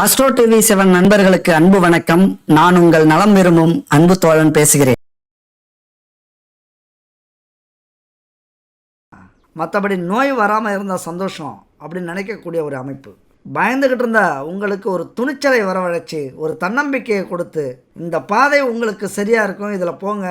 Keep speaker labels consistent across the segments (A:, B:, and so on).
A: Astro TV seven நண்பர்களுக்கு அன்பு வணக்கம். நான் உங்கள் நலம் விரும்பும் அன்பு தோழன் பேசுகிறேன். மற்றபடி நோய் வராமல் இருந்தால் சந்தோஷம் அப்படின்னு நினைக்கக்கூடிய ஒரு அமைப்பு. பயந்துக்கிட்டு இருந்தா உங்களுக்கு ஒரு துணிச்சலை வரவழைச்சி ஒரு தன்னம்பிக்கையை கொடுத்து இந்த பாதை உங்களுக்கு சரியாக இருக்கும் இதில் போங்க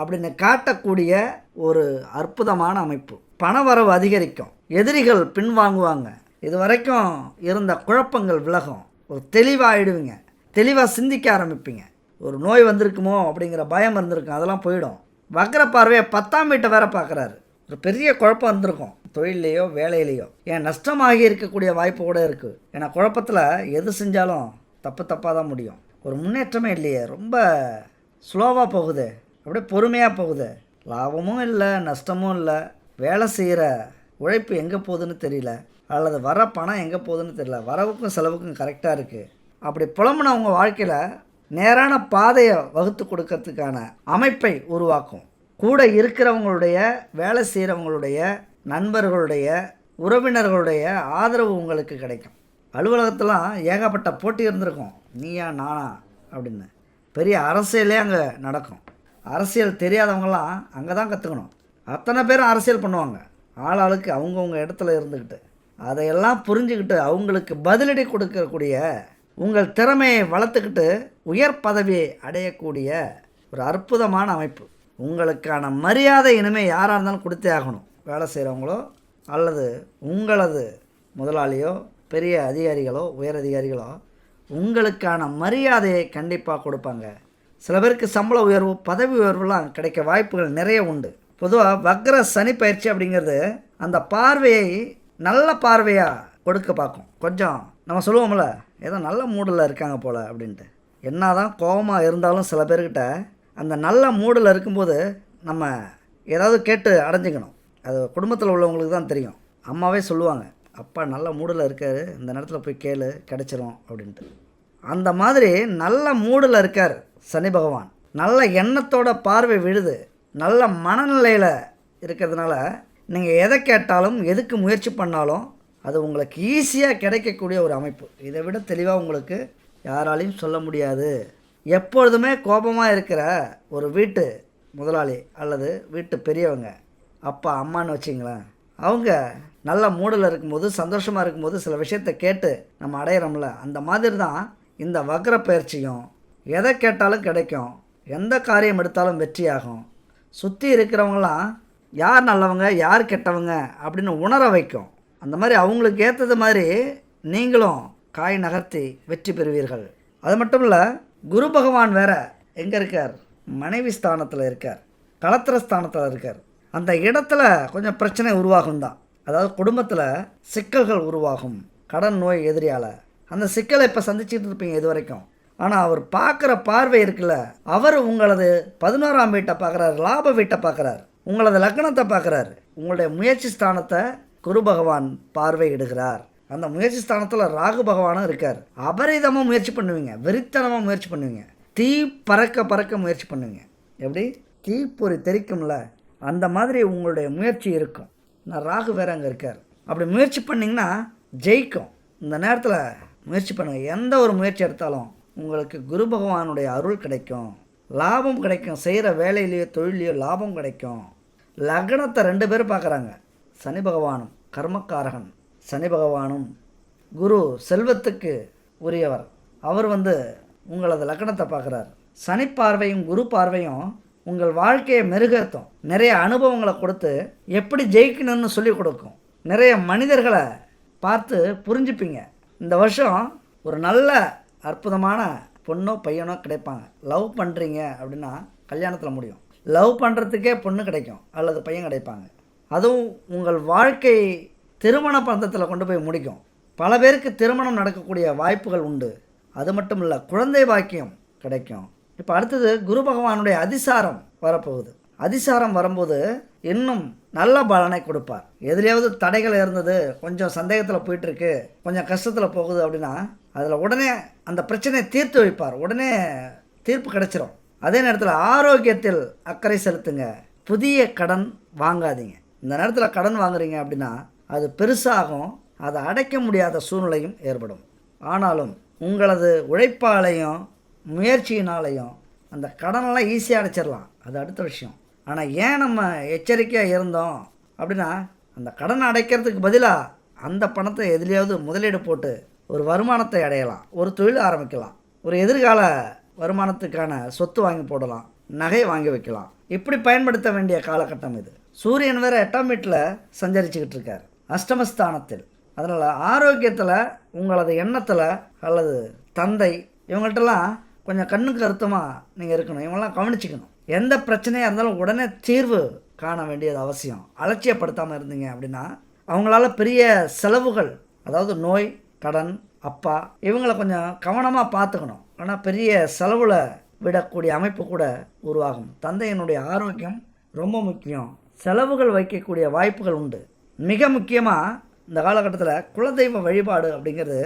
A: அப்படின்னு காட்டக்கூடிய ஒரு அற்புதமான அமைப்பு. பணவரவு அதிகரிக்கும். எதிரிகள் பின்வாங்குவாங்க. இது வரைக்கும் இருந்த குழப்பங்கள் விலகும். ஒரு தெளிவாகிடுவீங்க தெளிவாக சிந்திக்க ஆரம்பிப்பீங்க. ஒரு நோய் வந்திருக்குமோ அப்படிங்கிற பயம் இருந்திருக்கும். அதெல்லாம் போயிடும். வக்கர பார்வையை பத்தாம் வீட்டை வேற பார்க்குறாரு. ஒரு பெரிய குழப்பம் இருந்திருக்கும் தொழிலையோ வேலையிலையோ. ஏன் நஷ்டமாகி இருக்கக்கூடிய வாய்ப்பு கூட இருக்குது ஏன்னா குழப்பத்தில் எது செஞ்சாலும் தப்பு தப்பாக தான் முடியும். ஒரு முன்னேற்றமே இல்லையே. ரொம்ப ஸ்லோவாக போகுது. அப்படியே பொறுமையாக போகுது. லாபமும் இல்லை நஷ்டமும் இல்லை. வேலை செய்கிற உழைப்பு எங்கே போகுதுன்னு தெரியல. அல்லது வர பணம் எங்கே போகுதுன்னு தெரியல. வரவுக்கும் செலவுக்கும் கரெக்டாக இருக்குது அப்படி புலம்புன உங்கள் வாழ்க்கையில் நேரான பாதையை வகுத்து கொடுக்கறதுக்கான அமைப்பை உருவாக்கும். கூட இருக்கிறவங்களுடைய வேலை செய்கிறவங்களுடைய நண்பர்களுடைய உறவினர்களுடைய ஆதரவு உங்களுக்கு கிடைக்கும். அலுவலகத்தெலாம் ஏகப்பட்ட போட்டி இருந்திருக்கும். நீயா நானா அப்படின்னு. பெரிய அரசியலே அங்கே நடக்கும். அரசியல் தெரியாதவங்களாம் அங்கே தான் கற்றுக்கணும் அத்தனை பேரும் அரசியல் பண்ணுவாங்க. ஆளாளுக்கு அவங்கவுங்க இடத்துல இருந்துக்கிட்டு அதையெல்லாம் புரிஞ்சுக்கிட்டு அவங்களுக்கு பதிலடி கொடுக்கக்கூடிய உங்கள் திறமையை வளர்த்துக்கிட்டு உயர் பதவியை அடையக்கூடிய ஒரு அற்புதமான அமைப்பு. உங்களுக்கான மரியாதை இனிமேல் யாராக இருந்தாலும் கொடுத்தே ஆகணும். வேலை செய்கிறவங்களோ அல்லது உங்களது முதலாளியோ பெரிய அதிகாரிகளோ உயர் அதிகாரிகளோ உங்களுக்கான மரியாதையை கண்டிப்பாக கொடுப்பாங்க. சில பேருக்கு சம்பள உயர்வு பதவி உயர்வுலாம் கிடைக்க வாய்ப்புகள் நிறைய உண்டு. பொதுவாக வக்ர சனி பயிற்சி அப்படிங்கிறது அந்த பார்வையை நல்ல பார்வையாக கொடுக்க பார்க்கும். கொஞ்சம் நம்ம சொல்லுவோம்ல ஏதோ நல்ல மூடில் இருக்காங்க போல் அப்படின்ட்டு. என்ன தான் கோபமாக இருந்தாலும் சில பேர்கிட்ட அந்த நல்ல மூடில் இருக்கும்போது நம்ம ஏதாவது கேட்டு அடைஞ்சிக்கணும். அது குடும்பத்தில் உள்ளவங்களுக்கு தான் தெரியும். அம்மாவே சொல்லுவாங்க அப்பா நல்ல மூடில் இருக்கார் இந்த நேரத்தில் போய் கேளு கிடச்சிரும் அப்படின்ட்டு. அந்த மாதிரி நல்ல மூடில் இருக்கார் சனி பகவான். நல்ல எண்ணத்தோட பார்வை விழுது. நல்ல மனநிலையில் இருக்கிறதுனால நீங்கள் எதை கேட்டாலும் எதுக்கு முயற்சி பண்ணாலும் அது உங்களுக்கு ஈஸியாக கிடைக்கக்கூடிய ஒரு அமைப்பு. இதை விட தெளிவாக உங்களுக்கு யாராலையும் சொல்ல முடியாது. எப்பொழுதுமே கோபமாக இருக்கிற ஒரு வீட்டு முதலாளி அல்லது வீட்டு பெரியவங்க அப்பா அம்மான்னு வச்சிங்களேன் அவங்க நல்ல மூடில் இருக்கும்போது சந்தோஷமாக இருக்கும்போது சில விஷயத்தை கேட்டு நம்ம அடையிறோம்ல அந்த மாதிரி தான் இந்த வக்ர பயிற்சியும் எதை கேட்டாலும் கிடைக்கும் எந்த காரியம் எடுத்தாலும் வெற்றியாகும். சுற்றி இருக்கிறவங்களாம் யார் நல்லவங்க யார் கெட்டவங்க அப்படின்னு உணர வைக்கும். அந்த மாதிரி அவங்களுக்கு ஏற்றது மாதிரி நீங்களும் காய் நகர்த்தி வெற்றி பெறுவீர்கள். அது மட்டும் இல்லை குரு பகவான் வேற எங்கே இருக்கார்? மனைவி ஸ்தானத்தில் இருக்கார். கலத்திர ஸ்தானத்தில் இருக்கார். அந்த இடத்துல கொஞ்சம் பிரச்சனை உருவாகும் தான் அதாவது குடும்பத்தில் சிக்கல்கள் உருவாகும். கடன் நோய் எதிரியால். அந்த சிக்கலை இப்போ சந்திச்சுட்டு இருப்பீங்க இது வரைக்கும். ஆனால் அவர் பார்க்குற பார்வை இருக்குல்ல அவர் உங்களது பதினோராம் வீட்டை பார்க்குறாரு லாப வீட்டை பார்க்குறாரு. உங்களது லக்னத்தை பார்க்குறாரு. உங்களுடைய முயற்சி ஸ்தானத்தை குரு பகவான் பார்வையிடுகிறார். அந்த முயற்சி ஸ்தானத்தில் ராகு பகவானும் இருக்கார். அபரிதமாக முயற்சி பண்ணுவீங்க. வெறித்தனமாக முயற்சி பண்ணுவீங்க. தீ பறக்க பறக்க முயற்சி பண்ணுவீங்க. எப்படி? தீப்பொறி தெரிக்கும்ல அந்த மாதிரி உங்களுடைய முயற்சி இருக்கும். நான் ராகு வேற அங்கே இருக்கார். அப்படி முயற்சி பண்ணிங்கன்னா ஜெயிக்கும். இந்த நேரத்தில் முயற்சி பண்ணுங்கள் எந்த ஒரு முயற்சி எடுத்தாலும் உங்களுக்கு குரு பகவானுடைய அருள் கிடைக்கும். லாபம் கிடைக்கும். செய்கிற வேலையிலையோ தொழிலையோ லாபம் கிடைக்கும். லக்னத்தை ரெண்டு பேரும் பார்க்குறாங்க. சனி பகவானும் கர்மக்காரகன். சனி பகவானும் குரு செல்வத்துக்கு உரியவர். அவர் வந்து உங்களது லக்னத்தை பார்க்குறார். சனி பார்வையும் குரு பார்வையும் உங்கள் வாழ்க்கையை மெருகேற்றும் நிறைய அனுபவங்களை கொடுத்து எப்படி ஜெயிக்கணும்னு சொல்லி கொடுக்கும். நிறைய மனிதர்களை பார்த்து புரிஞ்சுப்பீங்க. இந்த வருஷம் ஒரு நல்ல அற்புதமான பொண்ணோ பையனோ கிடைப்பாங்க. லவ் பண்ணுறீங்க அப்படின்னா கல்யாணத்தில் முடியும். லவ் பண்ணுறதுக்கே பொண்ணு கிடைக்கும் அல்லது பையன் கிடைப்பாங்க. அதுவும் உங்கள் வாழ்க்கை திருமண பந்தத்தில் கொண்டு போய் முடிக்கும். பல பேருக்கு திருமணம் நடக்கக்கூடிய வாய்ப்புகள் உண்டு. அது மட்டும் இல்லை குழந்தை பாக்கியம் கிடைக்கும். இப்போ அடுத்தது குரு பகவானுடைய அதிசாரம் வரப்போகுது. அதிசாரம் வரும்போது இன்னும் நல்ல பலனை கொடுப்பார். எதுலேயாவது தடைகள் இருந்தது கொஞ்சம் சந்தேகத்தில் போயிட்டுருக்கு கொஞ்சம் கஷ்டத்தில் போகுது அப்படின்னா அதில் உடனே அந்த பிரச்சனையை தீர்த்து வைப்பார். உடனே தீர்ப்பு கிடைச்சிரும். அதே நேரத்தில் ஆரோக்கியத்தில் அக்கறை செலுத்துங்க. புதிய கடன் வாங்காதீங்க. இந்த நேரத்தில் கடன் வாங்குறீங்க அப்படின்னா அது பெருசாகும். அதை அடைக்க முடியாத சூழ்நிலையும் ஏற்படும். ஆனாலும் உங்களது உழைப்பாலையும் முயற்சியினாலையும் அந்த கடனெல்லாம் ஈஸியாக அடைச்சிடலாம் அது அடுத்த விஷயம். ஆனால் ஏன் நம்ம எச்சரிக்கையாக இருந்தோம் அப்படின்னா அந்த கடனை அடைக்கிறதுக்கு பதிலாக அந்த பணத்தை எதுலேயாவது முதலீடு போட்டு ஒரு வருமானத்தை அடையலாம் ஒரு தொழில் ஆரம்பிக்கலாம் ஒரு எதிர்கால வருமானத்துக்கான சொத்து வாங்கி போடலாம் நகை வாங்கி வைக்கலாம். இப்படி பயன்படுத்த வேண்டிய காலகட்டம் இது. சூரியன் வேறு எட்டாம் வீட்டில் சஞ்சரிச்சுக்கிட்டு இருக்கார். அஷ்டமஸ்தானத்தில். அதனால் ஆரோக்கியத்தில் உங்களது எண்ணத்தில் அல்லது தந்தை இவங்கள்ட்டலாம் கொஞ்சம் கண்ணுக்கு அர்த்தமாக நீங்கள் இருக்கணும். இவங்கெல்லாம் கவனிச்சிக்கணும். எந்த பிரச்சனையாக இருந்தாலும் உடனே தீர்வு காண வேண்டியது அவசியம். அலட்சியப்படுத்தாமல் இருந்தீங்க அப்படின்னா அவங்களால பெரிய செலவுகள் அதாவது நோய் கடன் அப்பா இவங்களை கொஞ்சம் கவனமாக பார்த்துக்கணும். ஆனால் பெரிய செலவில் விடக்கூடிய அமைப்பு கூட உருவாகும். தந்தையினுடைய ஆரோக்கியம் ரொம்ப முக்கியம். செலவுகள் வைக்கக்கூடிய வாய்ப்புகள் உண்டு. மிக முக்கியமாக இந்த காலகட்டத்தில் குலதெய்வ வழிபாடு அப்படிங்கிறது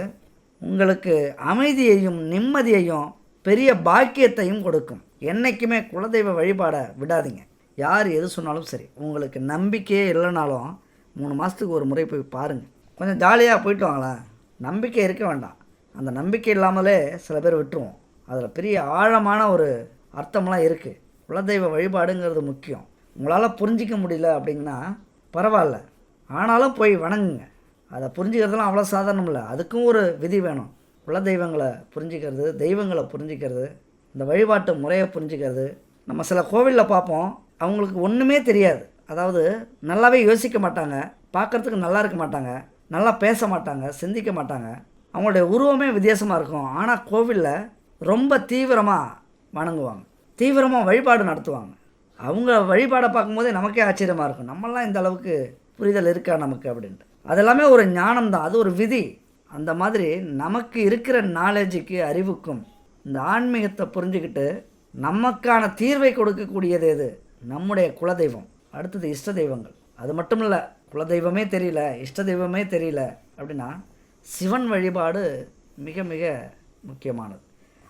A: உங்களுக்கு அமைதியையும் நிம்மதியையும் பெரிய பாக்கியத்தையும் கொடுக்கும். என்றைக்குமே குலதெய்வ வழிபாடை விடாதீங்க. யார் எது சொன்னாலும் சரி உங்களுக்கு நம்பிக்கையே இல்லைனாலும் மூணு மாதத்துக்கு ஒரு முறை போய் பாருங்கள் கொஞ்சம் ஜாலியாக போயிட்டு வாங்களேன். நம்பிக்கை இருக்க வேண்டாம். அந்த நம்பிக்கை இல்லாமலே சில பேர் விட்டுருவோம். அதில் பெரிய ஆழமான ஒரு அர்த்தம்லாம் இருக்குது குலதெய்வ வழிபாடுங்கிறது முக்கியம். உங்களால் புரிஞ்சிக்க முடியல அப்படிங்கன்னா பரவாயில்ல. ஆனாலும் போய் வணங்குங்க. அதை புரிஞ்சுக்கிறதுலாம் அவ்வளோ சாதாரணம் இல்லை. அதுக்கும் ஒரு விதி வேணும். குல தெய்வங்களை புரிஞ்சுக்கிறது தெய்வங்களை புரிஞ்சுக்கிறது இந்த வழிபாட்டு முறையை புரிஞ்சுக்கிறது. நம்ம சில கோவிலில் பார்ப்போம். அவங்களுக்கு ஒன்றுமே தெரியாது. அதாவது நல்லாவே யோசிக்க மாட்டாங்க. பார்க்குறதுக்கு நல்லா இருக்க மாட்டாங்க. நல்லா பேச மாட்டாங்க சிந்திக்க மாட்டாங்க அவங்களுடைய உருவமே வித்தியாசமாக இருக்கும். ஆனால் கோவிலில் ரொம்ப தீவிரமாக வணங்குவாங்க. தீவிரமாக வழிபாடு நடத்துவாங்க. அவங்க வழிபாடை பார்க்கும்போதே நமக்கே ஆச்சரியமாக இருக்கும். நம்மளாம் இந்த அளவுக்கு புரிதல் இருக்கா நமக்கு அப்படின்ட்டு. அதெல்லாமே ஒரு ஞானம் தான் அது ஒரு விதி. அந்த மாதிரி நமக்கு இருக்கிற நாலேஜுக்கு அறிவுக்கும் இந்த ஆன்மீகத்தை புரிஞ்சுக்கிட்டு நமக்கான தீர்வை கொடுக்கக்கூடியது எது? நம்முடைய குலதெய்வம். அடுத்தது இஷ்ட தெய்வங்கள். அது மட்டும் இல்லை குலதெய்வமே தெரியல இஷ்ட தெய்வமே தெரியல அப்படின்னா சிவன் வழிபாடு மிக மிக முக்கியமானது.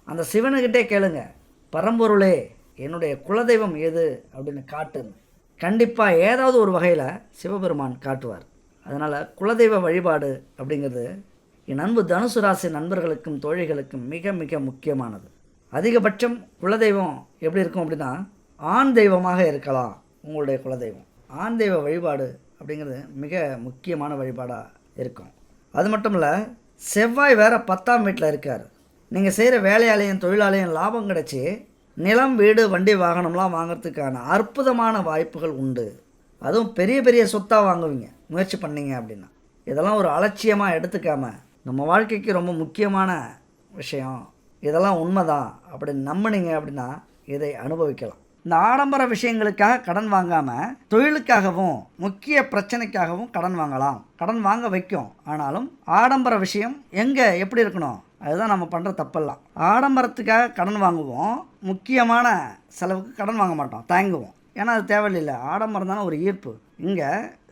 A: அந்த சிவனுக்கிட்டே கேளுங்க பரம்பொருளே என்னுடைய குலதெய்வம் எது? அப்படின்னு காட்டுங்க. கண்டிப்பாக ஏதாவது ஒரு வகையில் சிவபெருமான் காட்டுவார். அதனால் குலதெய்வ வழிபாடு அப்படிங்கிறது என் அன்பு தனுசு ராசி நண்பர்களுக்கும் தோழிகளுக்கும் மிக மிக முக்கியமானது. அதிகபட்சம் குலதெய்வம் எப்படி இருக்கும் அப்படின்னா ஆண் தெய்வமாக இருக்கலாம் உங்களுடைய குலதெய்வம். ஆண் தெய்வ வழிபாடு அப்படிங்கிறது மிக முக்கியமான வழிபாடாக இருக்கும். அது மட்டும் இல்லை செவ்வாய் வேறு பத்தாம் வீட்டில் இருக்கார். நீங்கள் செய்கிற வேலையாலையும் தொழிலாலையும் லாபம் கிடச்சி நிலம் வீடு வண்டி வாகனம்லாம் வாங்குறதுக்கான அற்புதமான வாய்ப்புகள் உண்டு. அதுவும் பெரிய பெரிய சொத்தாக வாங்குவீங்க. முயற்சி பண்ணீங்க அப்படின்னா. இதெல்லாம் ஒரு அலட்சியமாக எடுத்துக்காம நம்ம வாழ்க்கைக்கு ரொம்ப முக்கியமான விஷயம். இதெல்லாம் உண்மைதான் அப்படின்னு நம்புனீங்க அப்படின்னா இதை அனுபவிக்கலாம். இந்த ஆடம்பர விஷயங்களுக்காக கடன் வாங்காமல் தொழிலுக்காகவும் முக்கிய பிரச்சனைக்காகவும் கடன் வாங்கலாம். கடன் வாங்க வைக்கும். ஆனாலும் ஆடம்பர விஷயம் எங்கே எப்படி இருக்கணும்? அதுதான் நம்ம பண்ணுற தப்பெல்லாம். ஆடம்பரத்துக்காக கடன் வாங்குவோம். முக்கியமான செலவுக்கு கடன் வாங்க மாட்டோம். தயங்குவோம். ஏன்னா அது தேவையில்லை. ஆடம்பரம் தானே ஒரு ஈர்ப்பு. இங்கே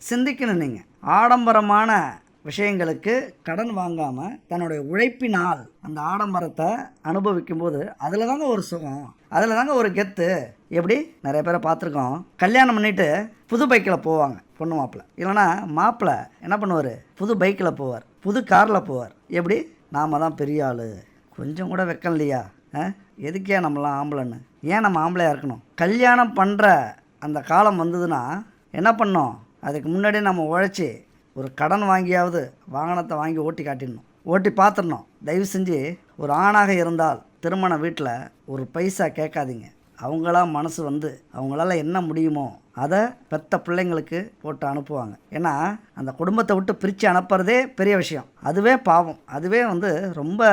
A: சிந்திக்கணும் நீங்கள் ஆடம்பரமான விஷயங்களுக்கு கடன் வாங்காமல் தன்னுடைய உழைப்பினால் அந்த ஆடம்பரத்தை அனுபவிக்கும் போது அதில் தாங்க ஒரு சுகம் அதில் தாங்க ஒரு கெத்து. எப்படி? நிறைய பேரை பார்த்துருக்கோம். கல்யாணம் பண்ணிட்டு புது பைக்கில் போவாங்க பொண்ணு மாப்பிள்ளை இல்லைன்னா மாப்பிள்ளை என்ன பண்ணுவார்? புது பைக்கில் போவார் புது காரில் போவார். எப்படி? நாம் தான் பெரிய ஆள். கொஞ்சம் கூட வெக்கம் இல்லையா? ஆ? எதுக்கே நம்மளாம் ஆம்பளைன்னு? ஏன் நம்ம ஆம்பளையாக இருக்கணும்? கல்யாணம் பண்ணுற அந்த காலம் வந்ததுன்னா என்ன பண்ணோம்? அதுக்கு முன்னாடி நம்ம உழைச்சி ஒரு கடன் வாங்கியாவது வாகனத்தை வாங்கி ஓட்டி காட்டிடணும். ஓட்டி பார்த்துடணும். தயவு செஞ்சு ஒரு ஆணாக இருந்தால் திருமண வீட்டில் ஒரு பைசா கேட்காதீங்க. அவங்களா மனசு வந்து அவங்களால என்ன முடியுமோ அதை பெத்த பிள்ளைங்களுக்கு போட்டு அனுப்புவாங்க. ஏன்னா அந்த குடும்பத்தை விட்டு பிரித்து அனுப்புறதே பெரிய விஷயம். அதுவே பாவம். அதுவே வந்து ரொம்ப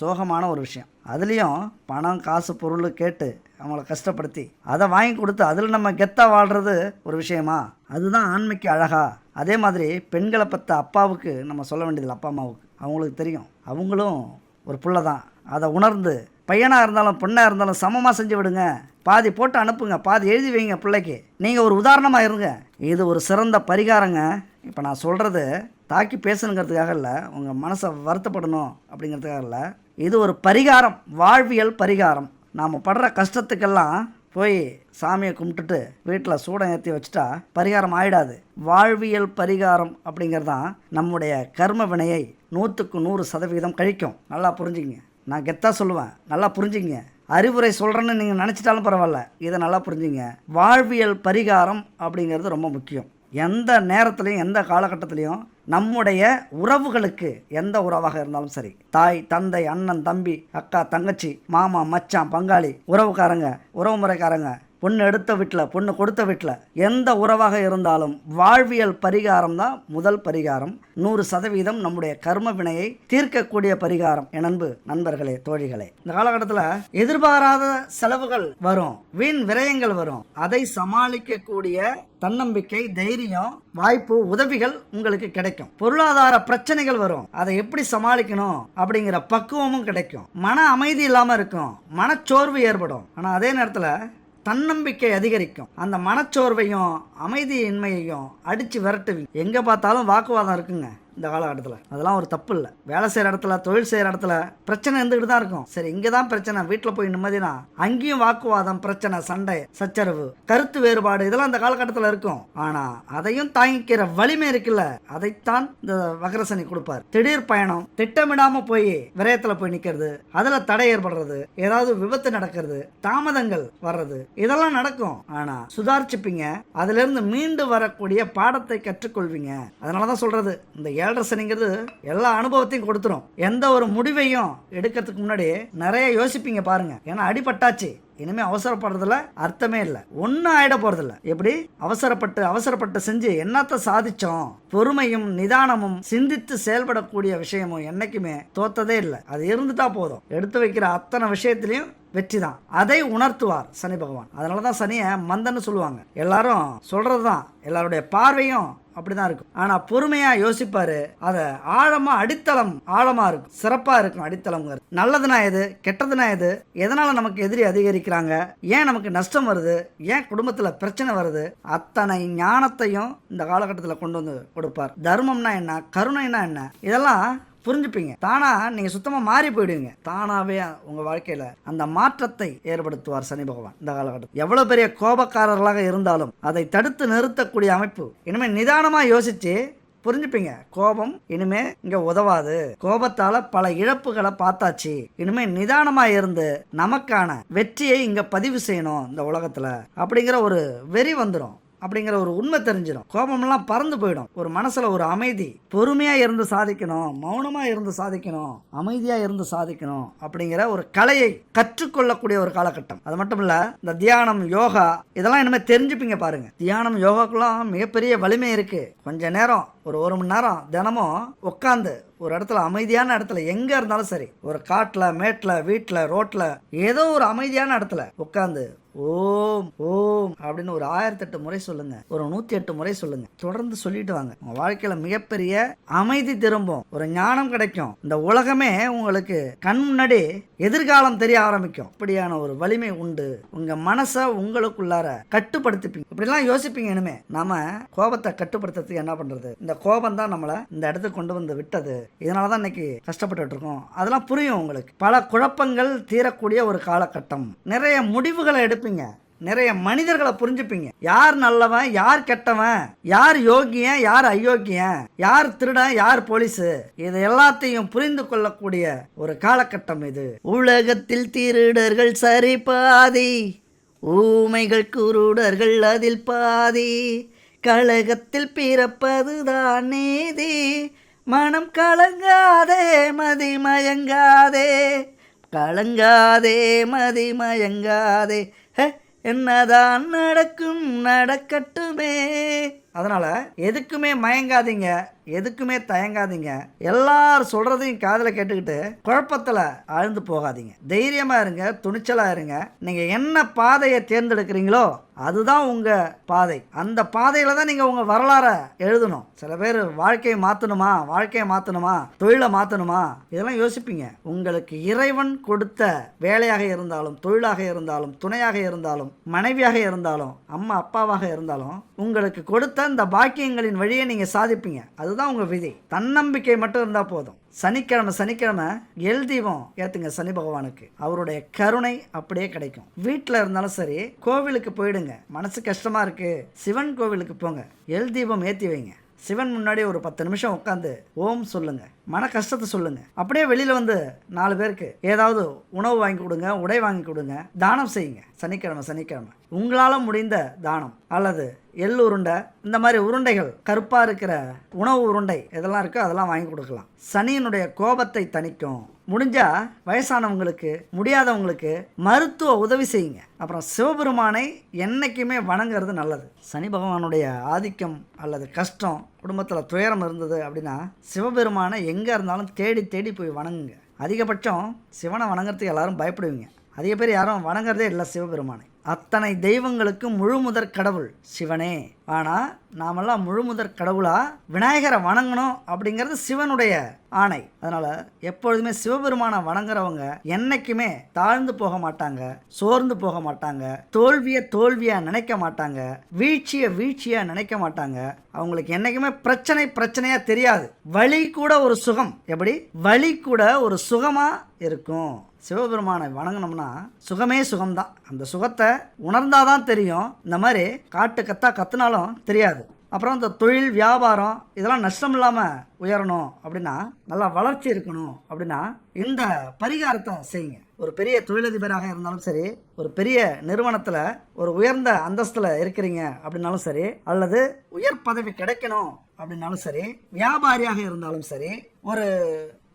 A: சோகமான ஒரு விஷயம். அதுலேயும் பணம் காசு பொருள் கேட்டு அவங்கள கஷ்டப்படுத்தி அதை வாங்கி கொடுத்து அதில் நம்ம கெத்தாக வாழ்கிறது ஒரு விஷயமா? அதுதான் ஆண்மைக்கு அழகா அதே மாதிரி பெண்களை பற்ற அப்பாவுக்கு நம்ம சொல்ல வேண்டியதில்லை அப்பா அம்மாவுக்கு. அவங்களுக்கு தெரியும். அவங்களும் ஒரு புள்ள தான். அதை உணர்ந்து பையனாக இருந்தாலும் பொண்ணாக இருந்தாலும் சமமாக செஞ்சு விடுங்க. பாதி போட்டு அனுப்புங்க. பாதி எழுதி வைங்க பிள்ளைக்கு. நீங்கள் ஒரு உதாரணமாக இருங்க. இது ஒரு சிறந்த பரிகாரங்க. இப்போ நான் சொல்கிறது தாக்கி பேசணுங்கிறதுக்காக இல்லை. உங்கள் மனசை வருத்தப்படணும் அப்படிங்கிறதுக்காக இல்லை. இது ஒரு பரிகாரம். வாழ்வியல் பரிகாரம். நாம் படுற கஷ்டத்துக்கெல்லாம் போய் சாமியை கும்பிட்டுட்டு வீட்டில் சூடம் ஏற்றி வச்சுட்டா பரிகாரம் ஆயிடாது. வாழ்வியல் பரிகாரம் அப்படிங்கிறது தான் நம்முடைய கர்ம வினையை நூற்றுக்கு நூறு சதவீதம் கழிக்கும். நல்லா புரிஞ்சுக்கிங்க. நான் கெத்தாக சொல்லுவேன். நல்லா புரிஞ்சுக்கிங்க. அறிவுரை சொல்கிறேன்னு நீங்கள் நினச்சிட்டாலும் பரவாயில்ல. இதை நல்லா புரிஞ்சுங்க வாழ்வியல் பரிகாரம் அப்படிங்கிறது ரொம்ப முக்கியம். எந்த நேரத்துலையும் எந்த காலகட்டத்துலேயும் நம்முடைய உறவுகளுக்கு எந்த உறவாக இருந்தாலும் சரி தாய் தந்தை அண்ணன் தம்பி அக்கா தங்கச்சி மாமா மச்சான் பங்காளி உறவுக்காரங்க உறவு முறைக்காரங்க பொண்ணு எடுத்த வீட்டில் பொண்ணு கொடுத்த வீட்டில் எந்த உறவாக இருந்தாலும் வாழ்வியல் பரிகாரம் தான் முதல் பரிகாரம். நூறு சதவீதம் நம்முடைய கர்ம வினையை தீர்க்கக்கூடிய பரிகாரம். என் அன்பு நண்பர்களே தோழிகளே இந்த காலகட்டத்தில் எதிர்பாராத செலவுகள் வரும் வீண் விரயங்கள் வரும். அதை சமாளிக்கக்கூடிய தன்னம்பிக்கை தைரியம் வாய்ப்பு உதவிகள் உங்களுக்கு கிடைக்கும். பொருளாதார பிரச்சனைகள் வரும். அதை எப்படி சமாளிக்கணும் அப்படிங்கிற பக்குவமும் கிடைக்கும். மன அமைதி இல்லாமல் இருக்கும். மனச்சோர்வு ஏற்படும். ஆனால் அதே நேரத்தில் தன்னம்பிக்கை அதிகரிக்கும். அந்த மனச்சோர்வையும் அமைதியின்மையையும் அடித்து விரட்டுவீங்க. எங்கே பார்த்தாலும் வாக்குவாதம் இருக்குங்க. இந்த காலகட்டத்தில். அதெல்லாம் ஒரு தப்பு இல்லை. வேலை செய்கிற இடத்துல தொழில் செய்கிற இடத்துல பிரச்சனை இருந்துக்கிட்டு தான் இருக்கும். சரி இங்கே தான் பிரச்சனை. வீட்டில் போய் நிம்மதினா அங்கேயும் வாக்குவாதம் பிரச்சனை சண்டை சச்சரவு கருத்து வேறுபாடு இதெல்லாம் இந்த காலகட்டத்தில் இருக்கும். ஆனால் அதையும் தாங்கிக்கிற வலிமை இருக்குல்ல. அதைத்தான் இந்த வகரசனி கொடுப்பார். திடீர் பயணம் திட்டமிடாமல் போய் விரயத்தில் போய் நிற்கிறது அதில் தடை ஏற்படுறது ஏதாவது விபத்து நடக்கிறது தாமதங்கள் வர்றது இதெல்லாம் நடக்கும். ஆனால் சுதாரிச்சுப்பீங்க. அதுலேருந்து மீண்டு வரக்கூடிய பாடத்தை கற்றுக்கொள்வீங்க. அதனால தான் சொல்கிறது இந்த ஏ சனிங்கிறது எல்லா அனுபவத்தையும் கொடுத்துரும். எந்த ஒரு முடிவையும் எடுக்கிறதுக்கு முன்னாடி நிறைய யோசிப்பீங்க பாருங்க. ஏன்னா அடிபட்டாச்சு. இனிமே அவசரப்படுறதுல அர்த்தமே இல்லை. ஒன்றும் ஆயிட போறதில்ல. எப்படி? அவசரப்பட்டு அவசரப்பட்டு செஞ்சு என்னத்த சாதிச்சோம்? பொறுமையும் நிதானமும் சிந்தித்து செயல்படக்கூடிய விஷயமும் என்னைக்குமே தோத்ததே இல்லை. அது இருந்துட்டா போதும். எடுத்து வைக்கிற அத்தனை விஷயத்திலையும் வெற்றி தான். அதை உணர்த்துவார் சனி பகவான். அதனால தான் சனியை மந்தன்னு சொல்லுவாங்க. எல்லாரும் சொல்கிறது தான் எல்லாருடைய பார்வையும் அப்படிதான் இருக்கும். ஆனா பொறுமையா யோசிப்பாரு. அதை ஆழமா அடித்தளம் ஆழமா இருக்கும். சிறப்பா இருக்கும் அடித்தளம் நல்லதுனா எது? கெட்டதுனா எது? எதனால நமக்கு எதிரி அதிகரிக்கிறாங்க? ஏன் நமக்கு நஷ்டம் வருது? ஏன் குடும்பத்துல பிரச்சனை வருது? அத்தனை ஞானத்தையும் இந்த காலகட்டத்தில் கொண்டு வந்து கொடுப்பார். தர்மம்னா என்ன? கருணைனா என்ன? இதெல்லாம் புரிஞ்சுப்பீங்க. தானா நீங்க சுத்தமா மாறி போயிடுவீங்க. தானாவே உங்க வாழ்க்கையில அந்த மாற்றத்தை ஏற்படுத்துவார் சனி பகவான் இந்த காலகட்டம் எவ்வளவு பெரிய கோபக்காரர்களாக இருந்தாலும் அதை தடுத்து நிறுத்தக்கூடிய அமைப்பு. இனிமே நிதானமா யோசிச்சு புரிஞ்சுப்பீங்க. கோபம் இனிமே இங்க உதவாது. கோபத்தால பல இழப்புகளை பார்த்தாச்சு. இனிமே நிதானமா இருந்து நமக்கான வெற்றியை இங்க பதிவு செய்யணும் இந்த உலகத்துல. அப்படிங்கிற ஒரு வெறி வந்துடும் அப்படிங்கிற ஒரு உண்மை தெரிஞ்சிடும் கோபம்லாம் பறந்து போயிடும். ஒரு மனசுல ஒரு அமைதி. பொறுமையா இருந்து சாதிக்கணும். மௌனமா இருந்து சாதிக்கணும். அமைதியா இருந்து சாதிக்கணும் அப்படிங்கிற ஒரு கலையை கற்றுக்கொள்ளக்கூடிய ஒரு காலகட்டம். அது மட்டும் இல்ல இந்த தியானம் யோகா இதெல்லாம் இனிமே தெரிஞ்சுப்பீங்க பாருங்க. தியானம் யோகாக்கெல்லாம் மிகப்பெரிய வலிமை இருக்கு. கொஞ்ச நேரம் ஒரு ஒரு மணி நேரம் தினமும் உட்காந்து ஒரு இடத்துல அமைதியான இடத்துல எங்க இருந்தாலும் சரி ஒரு காட்டில் மேட்டில் வீட்டில் ரோட்டில் ஏதோ ஒரு அமைதியான இடத்துல உட்காந்து ஓம் ஓம் அப்படின்னு ஒரு ஆயிரத்தெட்டு முறை சொல்லுங்க. ஒரு நூத்தி எட்டு முறை சொல்லுங்க. தொடர்ந்து சொல்லிட்டு வாங்க. உங்க வாழ்க்கையில மிகப்பெரிய அமைதி திரும்பும். ஒரு ஞானம் கிடைக்கும். இந்த உலகமே உங்களுக்கு கண் முன்னாடி எதிர்காலம் தெரிய ஆரம்பிக்கும். இப்படியான ஒரு வலிமை உண்டு. உங்க மனசை உங்களுக்குள்ளார கட்டுப்படுத்திப்பீங்க. இப்படிலாம் யோசிப்பீங்க இனிமே. நாம கோபத்தை கட்டுப்படுத்துறதுக்கு என்ன பண்றது? இந்த கோபம் தான் நம்மளை இந்த இடத்துக்கு கொண்டு வந்து விட்டது. இதனால தான் இன்னைக்கு கஷ்டப்பட்டுட்டு இருக்கோம். அதெல்லாம் புரியும் உங்களுக்கு. பல குழப்பங்கள் தீரக்கூடிய ஒரு காலகட்டம். நிறைய முடிவுகளை எடுப்பீங்க நிறைய மனிதர்களை புரிஞ்சுப்பீங்க. யார் நல்லவன் யார் கெட்டவன் யார் யோகியன் யார் அயோக்கியன் யார் திருடன் யார் போலீஸ்? இது எல்லாத்தையும் புரிந்து கொள்ளக்கூடிய ஒரு காலகட்டம் இது. உலகத்தில் திருடர்கள் சரி பாதி ஊமைகள் குருடர்கள் அதில் பாதி. கழகத்தில் பிறப்பதுதான் நீதி மனம் கலங்காதே மதி மயங்காதே. கலங்காதே மதி மயங்காதே. ஹே, என்னதான் நடக்கும் நடக்கட்டுமே. அதனால் எதுக்குமே மயங்காதீங்க எதுக்குமே தயங்காதீங்க. எல்லார் சொல்கிறதையும் காதில் கேட்டுக்கிட்டு குழப்பத்தில் ஆழ்ந்து போகாதீங்க. தைரியமாக இருங்க துணிச்சலாக இருங்க. நீங்கள் என்ன பாதையை தேர்ந்தெடுக்கிறீங்களோ அதுதான் உங்கள் பாதை. அந்த பாதையில் தான் நீங்கள் உங்கள் வரலாறை எழுதணும். சில பேர் வாழ்க்கையை மாற்றணுமா வாழ்க்கையை மாற்றணுமா தொழிலை மாற்றணுமா இதெல்லாம் யோசிப்பீங்க. உங்களுக்கு இறைவன் கொடுத்த வேலையாக இருந்தாலும் தொழிலாக இருந்தாலும் துணையாக இருந்தாலும் மனைவியாக இருந்தாலும் அம்மா அப்பாவாக இருந்தாலும் உங்களுக்கு கொடுத்த இந்த பாக்கியங்களின் வழியை நீங்கள் சாதிப்பீங்க. அதுதான் உங்கள் விதி. தன்னம்பிக்கை மட்டும் இருந்தால் போதும். சனிக்கிழமை சனிக்கிழமை எல் தீபம் ஏற்றுங்க சனி பகவானுக்கு. அவருடைய கருணை அப்படியே கிடைக்கும். வீட்டில் இருந்தாலும் சரி கோவிலுக்கு போயிடுங்க. மனசு கஷ்டமாக இருக்குது சிவன் கோவிலுக்கு போங்க. எல் தீபம் ஏற்றி வைங்க. சிவன் முன்னாடி ஒரு பத்து நிமிஷம் உட்காந்து ஓம் சொல்லுங்கள் மன கஷ்டத்தை சொல்லுங்க. அப்படியே வெளியில வந்து நாலு பேருக்கு ஏதாவது உணவு வாங்கி கொடுங்க உடை வாங்கி கொடுங்க தானம் செய்யுங்க. சனிக்கிழமை சனிக்கிழமை. உங்களால் முடிந்த தானம் அல்லது எள் உருண்டை இந்த மாதிரி உருண்டைகள் கருப்பாக இருக்கிற உணவு உருண்டை இதெல்லாம் இருக்கோ அதெல்லாம் வாங்கி கொடுக்கலாம். சனியினுடைய கோபத்தை தணிக்கும். முடிஞ்சால் வயசானவங்களுக்கு முடியாதவங்களுக்கு மருத்துவ உதவி செய்யுங்க. அப்புறம் சிவபெருமானை என்றைக்குமே வணங்குறது நல்லது. சனி பகவானுடைய ஆதிக்கம் அல்லது கஷ்டம் குடும்பத்தில் துயரம் இருந்தது அப்படின்னா சிவபெருமானை எங்கே இருந்தாலும் தேடி தேடி போய் வணங்குங்க. அதிகபட்சம் சிவனை வணங்குறதுக்கு எல்லாரும் பயப்படுவீங்க. அதிக பேர் யாரும் வணங்குறதே இல்லை சிவபெருமானை. அத்தனை தெய்வங்களுக்கு முழு முதற் கடவுள் சிவனே. ஆனால் நாமெல்லாம் முழு கடவுளாக விநாயகரை வணங்கணும் அப்படிங்கிறது சிவனுடைய ஆணை. அதனால் எப்பொழுதுமே சிவபெருமானை வணங்குறவங்க என்னைக்குமே தாழ்ந்து போக மாட்டாங்க சோர்ந்து போக மாட்டாங்க தோல்வியை தோல்வியாக நினைக்க மாட்டாங்க வீழ்ச்சியை வீழ்ச்சியாக நினைக்க மாட்டாங்க. அவங்களுக்கு என்னைக்குமே பிரச்சனை பிரச்சனையாக தெரியாது. வழி கூட ஒரு சுகம். எப்படி? வழி கூட ஒரு சுகமாக இருக்கும். சிவபெருமானை வணங்கினோம்னா சுகமே சுகம்தான். அந்த சுகத்தை உணர்ந்தாதான் தெரியும். இந்த மாதிரி காட்டு கத்தா கத்துனாலும் தெரியாது. அப்புறம் இந்த தொழில் வியாபாரம் இதெல்லாம் நஷ்டம் இல்லாமல் உயரணும் அப்படின்னா நல்லா வளர்ச்சி இருக்கணும் அப்படின்னா இந்த பரிகாரத்தை செய்யுங்க. ஒரு பெரிய தொழிலதிபராக இருந்தாலும் சரி ஒரு பெரிய நிறுவனத்தில் ஒரு உயர்ந்த அந்தஸ்தில் இருக்கிறீங்க அப்படின்னாலும் சரி அல்லது உயர் பதவி கிடைக்கணும் அப்படின்னாலும் சரி வியாபாரியாக இருந்தாலும் சரி ஒரு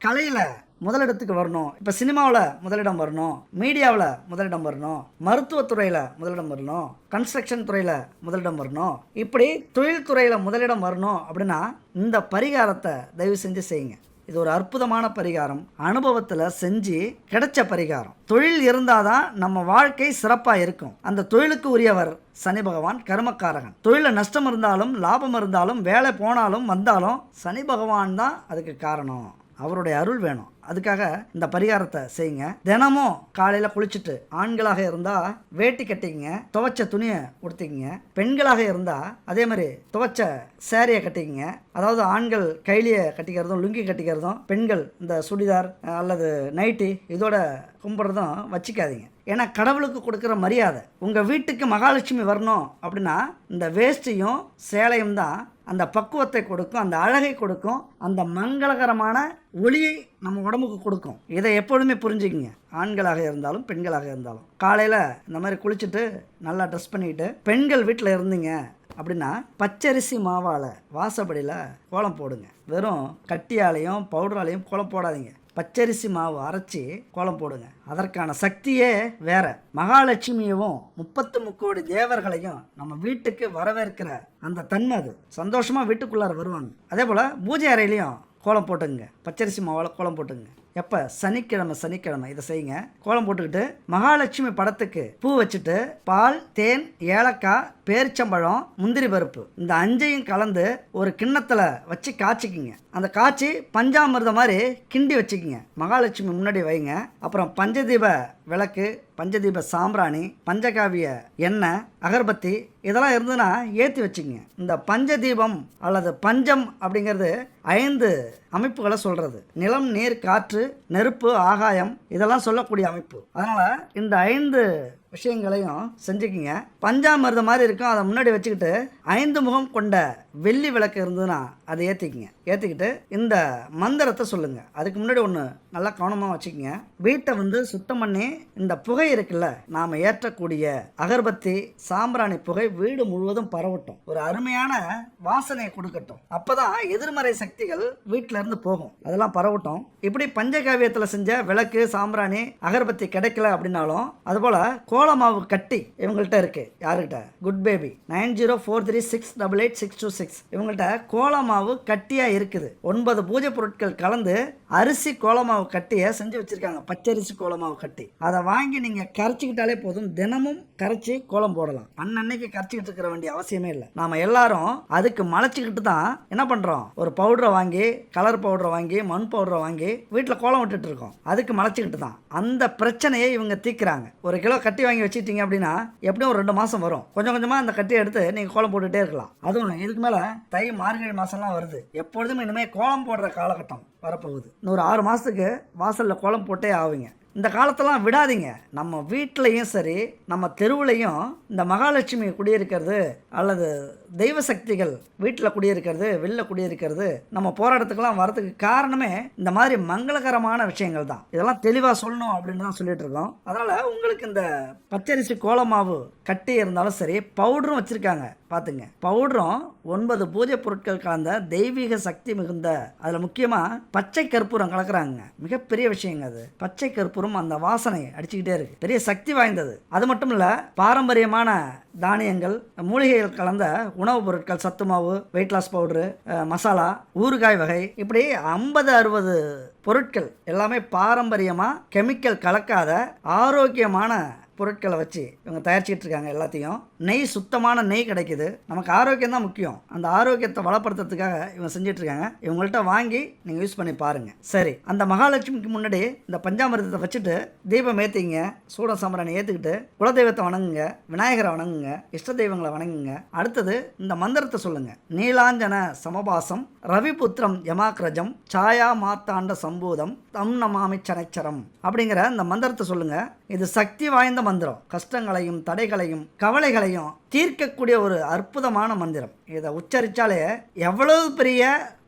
A: கலையில் முதலிடத்துக்கு வரணும். இப்போ சினிமாவில் முதலிடம் வரணும். மீடியாவில் முதலிடம் வரணும். மருத்துவத்துறையில் முதலிடம் வரணும். கன்ஸ்ட்ரக்ஷன் துறையில் முதலிடம் வரணும். இப்படி தொழில்துறையில் முதலிடம் வரணும் அப்படின்னா இந்த பரிகாரத்தை தயவு செஞ்சு செய்யுங்க. இது ஒரு அற்புதமான பரிகாரம். அனுபவத்தில் செஞ்சு கிடைச்ச பரிகாரம். தொழில் இருந்தால் தான் நம்ம வாழ்க்கை சிறப்பாக இருக்கும். அந்த தொழிலுக்கு உரியவர் சனி பகவான் கர்மக்காரகன். தொழிலில் நஷ்டம் இருந்தாலும் லாபம் இருந்தாலும் வேலை போனாலும் வந்தாலும் சனி பகவான் தான் அதுக்கு காரணம். அவருடைய அருள் வேணும். அதுக்காக இந்த பரிகாரத்தை செய்யுங்க. தினமும் காலையில் குளிச்சுட்டு ஆண்களாக இருந்தால் வேட்டி கட்டிங்க துவைச்ச துணியை கொடுத்தீங்க பெண்களாக இருந்தால் அதே மாதிரி துவைச்ச சேரீயை கட்டிக்கிங்க. அதாவது ஆண்கள் கைலியை கட்டிக்கிறதும் லுங்கி கட்டிக்கிறதும் பெண்கள் இந்த சுடிதார் அல்லது நைட்டி இதோட கும்பிட்றதும் வச்சுக்காதீங்க. ஏன்னா கடவுளுக்கு கொடுக்குற மரியாதை உங்கள் வீட்டுக்கு மகாலட்சுமி வரணும் அப்படின்னா இந்த வேஷ்டியும் சேலையும் தான் அந்த பக்குவத்தை கொடுக்கும் அந்த அழகை கொடுக்கும் அந்த மங்களகரமான ஒளியை நம்ம உடம்புக்கு கொடுக்கும். இதை எப்பொழுதுமே புரிஞ்சுக்கிங்க. ஆண்களாக இருந்தாலும் பெண்களாக இருந்தாலும். காலையில் இந்த மாதிரி குளிச்சுட்டு நல்லா ட்ரெஸ் பண்ணிக்கிட்டு பெண்கள் வீட்டில் இருந்தீங்க அப்படின்னா பச்சரிசி மாவால் வாசப்படியில் கோலம் போடுங்க. வெறும் கட்டியாலையும் பவுடராலையும் கோலம் போடாதீங்க. பச்சரிசி மாவு அரைச்சி கோலம் போடுங்க. அதற்கான சக்தியே வேற. மகாலட்சுமியவும் முப்பத்து முக்கோடி தேவர்களையும் நம்ம வீட்டுக்கு வரவேற்கிற அந்த தன்மை அது. சந்தோஷமாக வீட்டுக்குள்ளார வருவாங்க. அதே போல் பூஜை அறையிலையும் கோலம் போட்டுங்க பச்சரிசி மாவால் கோலம் போட்டுங்க எப்போ? சனிக்கிழமை சனிக்கிழமை. இதை செய்யுங்க. கோலம் போட்டுக்கிட்டு மகாலட்சுமி படத்துக்கு பூ வச்சுட்டு பால் தேன் ஏலக்காய் பேரிச்சம்பழம் முந்திரி பருப்பு இந்த அஞ்சையும் கலந்து ஒரு கிண்ணத்தில் வச்சு காய்ச்சிக்கிங்க. அந்த காய்ச்சி பஞ்சாமிர்தம் மாதிரி கிண்டி வச்சுக்கிங்க. மகாலட்சுமி முன்னாடி வைங்க. அப்புறம் பஞ்சதீப விளக்கு பஞ்சதீப சாம்பிராணி பஞ்சகாவிய எண்ணெய் அகர்பத்தி இதெல்லாம் இருந்ததுன்னா ஏற்றி வச்சுக்கிங்க. இந்த பஞ்சதீபம் அல்லது பஞ்சம் அப்படிங்கிறது ஐந்து அமைப்புகளை சொல்கிறது நிலம் நீர் காற்று நெருப்பு ஆகாயம் இதெல்லாம் சொல்லக்கூடிய அமைப்பு. அதனால் இந்த ஐந்து விஷயங்களையும் செஞ்சுக்கிங்க. பஞ்சாமிர்தம் மாதிரி இருக்கும். அதை முன்னாடி வச்சுக்கிட்டு ஐந்து முகம் கொண்ட வெள்ளி விளக்கு இருந்ததுன்னா அதை ஏற்றிக்கிங்க ஏற்றிக்கிட்டு இந்த மந்திரத்தை சொல்லுங்கள் அதுக்கு முன்னாடி ஒன்று நல்லா கவனமாக வச்சுக்கோங்க. வீட்டை வந்து சுத்தம் பண்ணி இந்த புகை இருக்குல்ல நாம் ஏற்றக்கூடிய அகர்பத்தி சாம்பிராணி புகை வீடு முழுவதும் பரவட்டும். ஒரு அருமையான வாசனையை கொடுக்கட்டும். அப்பதான் எதிர்மறை சக்திகள் வீட்டிலேருந்து போகும். அதெல்லாம் பரவட்டும். இப்படி பஞ்சகாவியத்தில் செஞ்ச விளக்கு சாம்பிராணி அகர்பத்தி கிடைக்கல அப்படின்னாலும் அதுபோல் கோலமாவு கட்டி இவங்கள்ட்ட இருக்கு. யாருக்கிட்ட good baby nine zero four three six double eight six two six இவங்கள்ட்ட கோலமாவு கட்டியாக இருக்குது. ஒன்பது பூஜை பொருட்கள் கலந்து அரிசி கோலமாவு கட்டியை செஞ்சு வச்சுருக்காங்க. பச்சரிசி கோலமாவு கட்டி. அதை வாங்கி நீங்கள் கரைச்சிக்கிட்டாலே போதும். தினமும் கரைச்சி கோலம் போடலாம். அன்னன்னைக்கு கரைச்சிக்கிட்டு இருக்கிற வேண்டிய அவசியமே இல்லை. நாம் எல்லாரும் அதுக்கு மலைச்சிக்கிட்டு தான் என்ன பண்ணுறோம் ஒரு பவுடரை வாங்கி கலர் பவுடரை வாங்கி மண் பவுடரை வாங்கி வீட்டில் கோலம் விட்டுட்டு இருக்கோம். அதுக்கு மலைச்சிக்கிட்டு தான். அந்த பிரச்சனையை இவங்க தீர்க்குறாங்க ஒரு கிலோ கட்டி வாங்கி வச்சுட்டீங்க அப்படின்னா எப்படியும் ஒரு ரெண்டு மாதம் வரும். கொஞ்சம் கொஞ்சமாக அந்த கட்டியை எடுத்து நீங்கள் கோலம் போட்டுகிட்டே இருக்கலாம். அதுவும் இல்லை இதுக்கு மேலே தை மார்கழி மாதம்லாம் வருது. எப்பொழுதும் இனிமேல் கோலம் போடுற காலகட்டம் வரப்போகுது. இன்னொரு ஆறு மாதத்துக்கு வாசலில் கோலம் போட்டே ஆவீங்க. இந்த காலத்தெல்லாம் விடாதீங்க. நம்ம வீட்லேயும் சரி நம்ம தெருவுலையும் இந்த மகாலட்சுமி குடியிருக்கிறது அல்லது தெய்வ சக்திகள் வீட்டில் குடியிருக்கிறது வெளில குடியிருக்கிறது நம்ம போராட்டத்துக்கெல்லாம் வரதுக்கு காரணமே இந்த மாதிரி மங்களகரமான விஷயங்கள் தான். இதெல்லாம் தெளிவாக சொல்லணும் அப்படின்னு தான் சொல்லிட்டு இருக்கோம். அதனால் உங்களுக்கு இந்த பச்சரிசி கோலமாவு கட்டி இருந்தாலும் சரி பவுடரும் வச்சுருக்காங்க. பார்த்துங்க பவுடரும் ஒன்பது பூஜை பொருட்கள் கலந்த தெய்வீக சக்தி மிகுந்த அதில் முக்கியமாக பச்சை கற்பூரம் கலக்குறாங்க மிகப்பெரிய விஷயங்க அது. பச்சை கற்பூரம் அந்த வாசனை அடிச்சுக்கிட்டே இருக்கு. பெரிய சக்தி வாய்ந்தது. அது மட்டும் இல்லை பாரம்பரியமான தானியங்கள் மூலிகைகள் கலந்த உணவுப் பொருட்கள் சத்து மாவு வெயிட் லாஸ் பவுடரு மசாலா ஊறுகாய் வகை இப்படி ஐம்பது அறுபது பொருட்கள் எல்லாமே பாரம்பரியமாக கெமிக்கல் கலக்காத ஆரோக்கியமான பொருட்களை வச்சு இவங்க தயாரிச்சிக்கிட்டு இருக்காங்க எல்லாத்தையும். நெய் சுத்தமான நெய் கிடைக்குது. நமக்கு ஆரோக்கியம் தான் முக்கியம். அந்த ஆரோக்கியத்தை வளப்படுத்துறதுக்காக இவங்க செஞ்சிட்ருக்காங்க. இவங்கள்ட்ட வாங்கி நீங்கள் யூஸ் பண்ணி பாருங்கள் சரி அந்த மகாலட்சுமிக்கு முன்னாடி இந்த பஞ்சாமிர்தத்தை வச்சுட்டு தீபம் ஏற்றிங்க சூட சமரனை ஏற்றுக்கிட்டு குலதெய்வத்தை வணங்குங்க. விநாயகரை வணங்குங்க. இஷ்ட தெய்வங்களை வணங்குங்க. அடுத்தது இந்த மந்திரத்தை சொல்லுங்கள் நீலாஞ்சன சமபாசம் ரவிபுத்திரம் யமாக்ரஜம் சாயா மாத்தாண்ட சம்பூதம் தம் நமாமி சனைச்சரம் அப்படிங்கிற இந்த மந்திரத்தை சொல்லுங்கள் இது சக்தி வாய்ந்த மந்திரம். கஷ்டங்களையும் தடைகளையும் கவலைகளையும் தீர்க்கக்கூடிய ஒரு அற்புதமான மந்திரம். இதை உச்சரித்தாலே எவ்வளவு பெரிய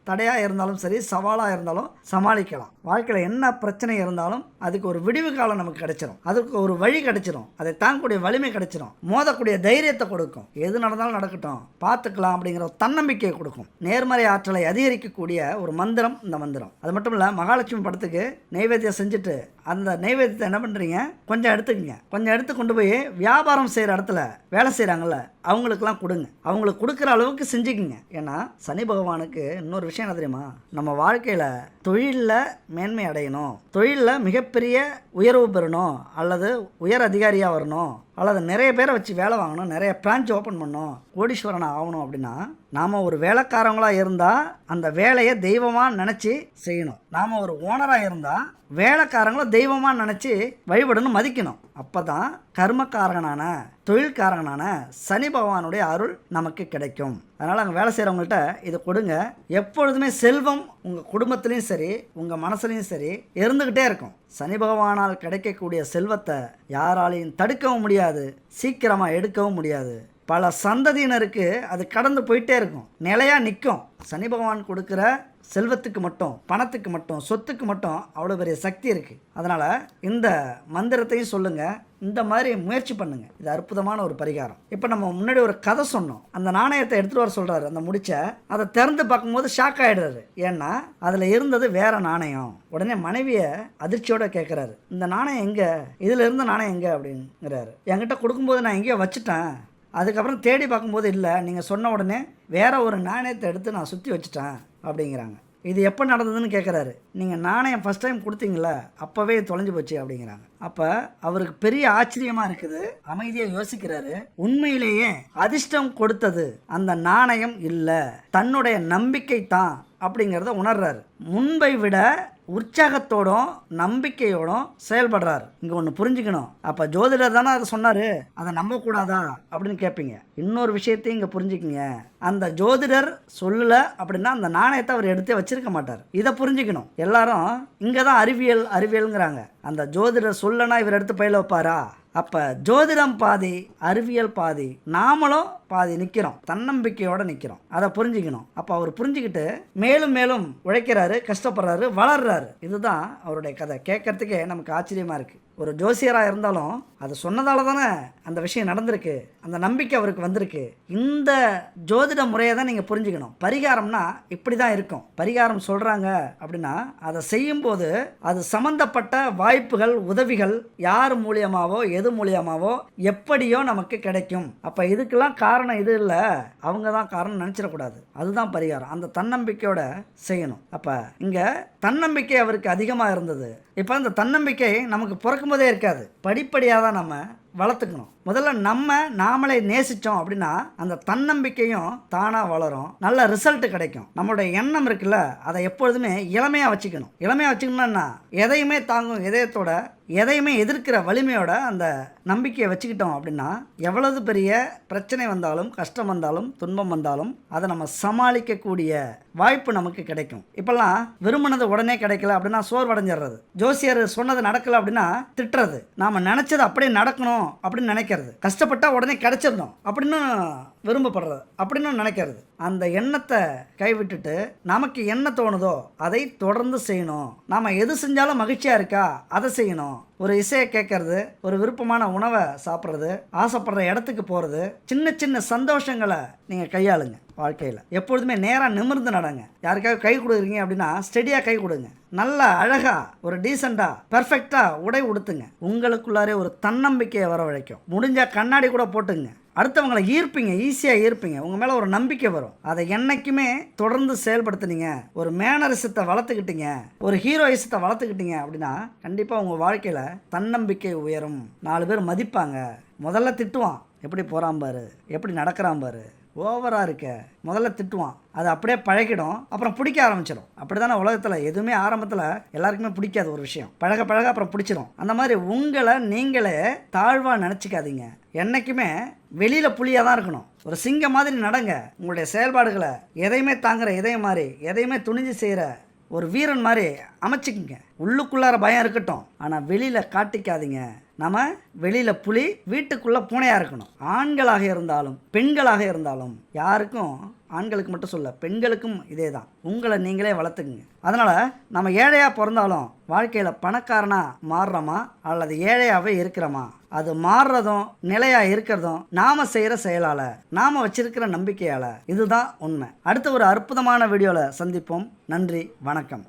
A: தடையாக இருந்தாலும் சரி சவாலாக இருந்தாலும் சமாளிக்கலாம். வாழ்க்கையில் என்ன பிரச்சனை இருந்தாலும் அதுக்கு ஒரு விடிவு காலம் நமக்கு கிடைச்சிரும். அதுக்கு ஒரு வழி கிடைச்சிரும். அதை தாங்கக்கூடிய வலிமை கிடைச்சிரும். மோதக்கூடிய தைரியத்தை கொடுக்கும். எது நடந்தாலும் நடக்கட்டும். பார்த்துக்கலாம் அப்படிங்கிற ஒரு தன்னம்பிக்கையை கொடுக்கும். நேர்மறை ஆற்றலை அதிகரிக்கக்கூடிய ஒரு மந்திரம் இந்த மந்திரம். அது மட்டும் இல்லை மகாலட்சுமி படத்துக்கு நைவேத்தியம் செஞ்சுட்டு அந்த நைவேத்தியத்தை என்ன பண்ணுறீங்க கொஞ்சம் எடுத்துக்கங்க. கொஞ்சம் எடுத்து கொண்டு போய் வியாபாரம் செய்கிற இடத்துல வேலை செய்கிறாங்கல்ல அவங்களுக்கெல்லாம் கொடுங்க. அவங்களுக்கு கொடுக்குற அளவுக்கு செஞ்சுக்குங்க. ஏன்னா சனி பகவானுக்கு இன்னொரு விஷயம் என்ன தெரியுமா? நம்ம வாழ்க்கையில் தொழிலில் மேன்மை அடையணும் தொழிலில் மிகப்பெரிய உயர்வு பெறணும். அல்லது உயர் அதிகாரியாக வரணும். அல்லது நிறைய பேரை வச்சு வேலை வாங்கணும் நிறைய பிரான்ச் ஓப்பன் பண்ணணும் கோடீஸ்வரன் ஆகணும் அப்படின்னா நாம் ஒரு வேலைக்காரங்களாக இருந்தால் அந்த வேலையை தெய்வமாக நினச்சி செய்யணும். நாம் ஒரு ஓனராக இருந்தால் வேலைக்காரங்கள தெய்வமாக நினச்சி வழிபடணும் மதிக்கணும். அப்போ தான் கர்மக்காரகனான தொழில்காரகனான சனி பகவானுடைய அருள் நமக்கு கிடைக்கும். அதனால் அங்கே வேலை செய்கிறவங்கள்ட்ட இதை கொடுங்க. எப்பொழுதுமே செல்வம் உங்கள் குடும்பத்துலேயும் சரி உங்கள் மனசுலையும் சரி இருந்துக்கிட்டே இருக்கும். சனி பகவானால் கிடைக்கக்கூடிய செல்வத்தை யாராலையும் தடுக்கவும் முடியாது சீக்கிரமாக எடுக்கவும் முடியாது. பல சந்ததியினருக்கு அது கடந்து போயிட்டே இருக்கும். நிலையாக நிற்கும் சனி பகவான் கொடுக்குற செல்வத்துக்கு மட்டும் பணத்துக்கு மட்டும் சொத்துக்கு மட்டும் அவ்வளோ பெரிய சக்தி இருக்குது அதனால் இந்த மந்திரத்தையும் சொல்லுங்கள் இந்த மாதிரி முயற்சி பண்ணுங்கள் இது அற்புதமான ஒரு பரிகாரம். இப்போ நம்ம முன்னாடி ஒரு கதை சொன்னோம். அந்த நாணயத்தை எடுத்துகிட்டு வர சொல்கிறாரு அந்த முடிச்ச. அதை திறந்து பார்க்கும்போது ஷாக் ஆகிடுறாரு ஏன்னா அதில் இருந்தது வேற நாணயம். உடனே மனைவியை அதிர்ச்சியோட கேட்குறாரு இந்த நாணயம் எங்கே? இதில் இருந்த நாணயம் எங்கே? அப்படிங்கிறாரு. என்கிட்ட கொடுக்கும்போது நான் எங்கேயோ வச்சுட்டேன். அதுக்கப்புறம் தேடி பார்க்கும்போது இல்லை. நீங்கள் சொன்ன உடனே வேற ஒரு நாணயத்தை எடுத்து நான் சுற்றி வச்சுட்டேன். அப்படிங்கிறாங்க. இது எப்போ நடந்ததுன்னு கேட்குறாரு நீங்கள் நாணயம் ஃபஸ்ட் டைம் கொடுத்தீங்கள அப்போவே தொலைஞ்சு போச்சு அப்படிங்கிறாங்க. அப்போ அவருக்கு பெரிய ஆச்சரியமாக இருக்குது. அமைதியாக யோசிக்கிறாரு. உண்மையிலேயே அதிர்ஷ்டம் கொடுத்தது அந்த நாணயம் இல்லை. தன்னுடைய நம்பிக்கை தான் அப்படிங்கிறத உணர்றாரு. முன்பை விட உற்சாகத்தோடும் நம்பிக்கையோடும் செயல்படுறாரு. இங்கே ஒன்று புரிஞ்சுக்கணும். அப்போ ஜோதிடர் தானே அதை சொன்னார். அதை நம்பக்கூடாதா? அப்படின்னு கேட்பீங்க இன்னொரு விஷயத்தையும் இங்கே புரிஞ்சுக்கிங்க. அந்த ஜோதிடர் சொல்லலை அப்படின்னா அந்த நாணயத்தை அவர் எடுத்தே வச்சிருக்க மாட்டார். இதை புரிஞ்சுக்கணும். எல்லாரும் இங்கே தான் அறிவியல் அறிவியலுங்கிறாங்க. அந்த ஜோதிடர் சொல்லனா இவர் எடுத்து பயில வைப்பாரா? அப்போ ஜோதிடம் பாதி அறிவியல் பாதி நாமளும் பாதி நிற்கிறோம் தன்னம்பிக்கையோடு நிற்கிறோம் அதை புரிஞ்சுக்கணும். அப்போ அவர் புரிஞ்சுக்கிட்டு மேலும் மேலும் உழைக்கிறாரு கஷ்டப்படுறாரு வளர்றாரு. இதுதான் அவருடைய கதை. கேட்கறதுக்கே நமக்கு ஆச்சரியமாக இருக்குது ஒரு ஜோசியராக இருந்தாலும் அது சொன்னதால தானே அந்த விஷயம் நடந்திருக்கு. அந்த நம்பிக்கை அவருக்கு வந்திருக்கு. இந்த ஜோதிட முறையை தான் நீங்கள் புரிஞ்சுக்கணும். பரிகாரம்னா இப்படி தான் இருக்கும். பரிகாரம் சொல்கிறாங்க அப்படின்னா அதை செய்யும்போது அது சம்மந்தப்பட்ட வாய்ப்புகள் உதவிகள் யார் மூலியமாவோ எது மூலியமாவோ எப்படியோ நமக்கு கிடைக்கும். அப்போ இதுக்கெல்லாம் காரணம் இது இல்லை. அவங்க தான் காரணம் நினச்சிடக்கூடாது. அதுதான் பரிகாரம். அந்த தன்னம்பிக்கையோட செய்யணும். அப்போ இங்கே தன்னம்பிக்கை அவருக்கு அதிகமாக இருந்தது. இப்போ அந்த தன்னம்பிக்கை நமக்கு பிறக்கும்போதே இருக்காது. படிப்படியாக தான் நம்ம வளர்த்துக்கணும். முதல்ல நம்ம நாமளே நேசித்தோம் அப்படின்னா அந்த தன்னம்பிக்கையும் தானாக வளரும். நல்ல ரிசல்ட் கிடைக்கும். நம்மளுடைய எண்ணம் இருக்குல்ல அதை எப்பொழுதுமே இளமையாக வச்சுக்கணும். இளமையாக வச்சுக்கணும்னா எதையுமே தாங்கும் இதயத்தோட எதையுமே எதிர்க்கிற வலிமையோட அந்த நம்பிக்கையை வச்சுக்கிட்டோம் அப்படின்னா எவ்வளவு பெரிய பிரச்சனை வந்தாலும் கஷ்டம் வந்தாலும் துன்பம் வந்தாலும் அதை நம்ம சமாளிக்கக்கூடிய வாய்ப்பு நமக்கு கிடைக்கும். இப்போல்லாம் விரும்பினது உடனே கிடைக்கல அப்படின்னா சோர்வடைஞ்சிடுறது ஜோசியர் சொன்னது நடக்கல அப்படின்னா திட்டுறது. நாம் நினச்சது அப்படியே நடக்கணும் அப்படின்னு நினைக்கிறது கஷ்டப்பட்டா உடனே கிடச்சிருந்தோம் அப்படின்னு விரும்பப்படுறது. அப்படின்னு நினைக்கிறது. அந்த எண்ணத்தை கைவிட்டுட்டு நமக்கு என்ன தோணுதோ அதை தொடர்ந்து செய்யணும். நாம் எது செஞ்சாலும் மகிழ்ச்சியாக இருக்கா? அதை செய்யணும். ஒரு இசையை கேட்கறது ஒரு விருப்பமான உணவை சாப்பிட்றது ஆசைப்படுற இடத்துக்கு போகிறது சின்ன சின்ன சந்தோஷங்களை நீங்கள் கையாளுங்க. வாழ்க்கையில். எப்பொழுதுமே நேராக நிமிர்ந்து நடங்க. யாருக்காவது கை கொடுக்குறீங்க அப்படின்னா ஸ்டெடியாக கை கொடுங்க. நல்லா அழகாக ஒரு டீசெண்டாக பர்ஃபெக்டாக உடை உடுத்துங்க. உங்களுக்குள்ளாரே ஒரு தன்னம்பிக்கையை வரவழைக்கும். முடிஞ்சால் கண்ணாடி கூட போட்டுங்க அடுத்தவங்களை ஈர்ப்பீங்க ஈஸியாக ஈர்ப்பீங்க. உங்கள் மேலே ஒரு நம்பிக்கை வரும். அதை என்றைக்குமே தொடர்ந்து செயல்படுத்துனீங்க. ஒரு மேனரிசத்தை வளர்த்துக்கிட்டீங்க. ஒரு ஹீரோயிசத்தை வளர்த்துக்கிட்டீங்க அப்படின்னா கண்டிப்பாக உங்கள் வாழ்க்கையில் தன்னம்பிக்கை உயரும். நாலு பேர் மதிப்பாங்க. முதல்ல திட்டுவான். எப்படி போகிறான் பாரு? எப்படி நடக்கிறான் பாரு? ஓவராக இருக்க. முதல்ல திட்டுவான். அது அப்படியே பழகிடும். அப்புறம் பிடிக்க ஆரம்பிச்சிடும் அப்படி தானே உலகத்தில் எதுவுமே ஆரம்பத்தில் எல்லாருக்குமே பிடிக்காது ஒரு விஷயம். பழக பழக அப்புறம் பிடிச்சிரும். அந்த மாதிரி உங்களை நீங்களே தாழ்வாக நினச்சிக்காதீங்க. என்றைக்குமே வெளியில் புலியாக தான் இருக்கணும். ஒரு சிங்கம் மாதிரி நடங்க. உங்களுடைய செயல்பாடுகளை எதையுமே தாங்குற இதயம் மாதிரி எதையுமே துணிஞ்சு செய்கிற ஒரு வீரன் மாதிரி அமைச்சிக்கிங்க. உள்ளுக்குள்ளார பயம் இருக்கட்டும். ஆனால் வெளியில் காட்டிக்காதீங்க. நம்ம வெளியில் புலி வீட்டுக்குள்ளே பூனையாக இருக்கணும். ஆண்களாக இருந்தாலும் பெண்களாக இருந்தாலும் யாருக்கும் ஆண்களுக்கு மட்டும் சொல்ல பெண்களுக்கும் இதே தான் உங்களை நீங்களே வளர்த்துக்குங்க. அதனால் நம்ம ஏழையாக பிறந்தாலும் வாழ்க்கையில் பணக்காரனாக மாறுறோமா? அல்லது ஏழையாகவே இருக்கிறோமா? அது மாறுறதும் நிலையாக இருக்கிறதும் நாம் செய்கிற செயலால் நாம் வச்சிருக்கிற நம்பிக்கையால் இதுதான் உண்மை. அடுத்த ஒரு அற்புதமான வீடியோவில் சந்திப்போம். நன்றி வணக்கம்.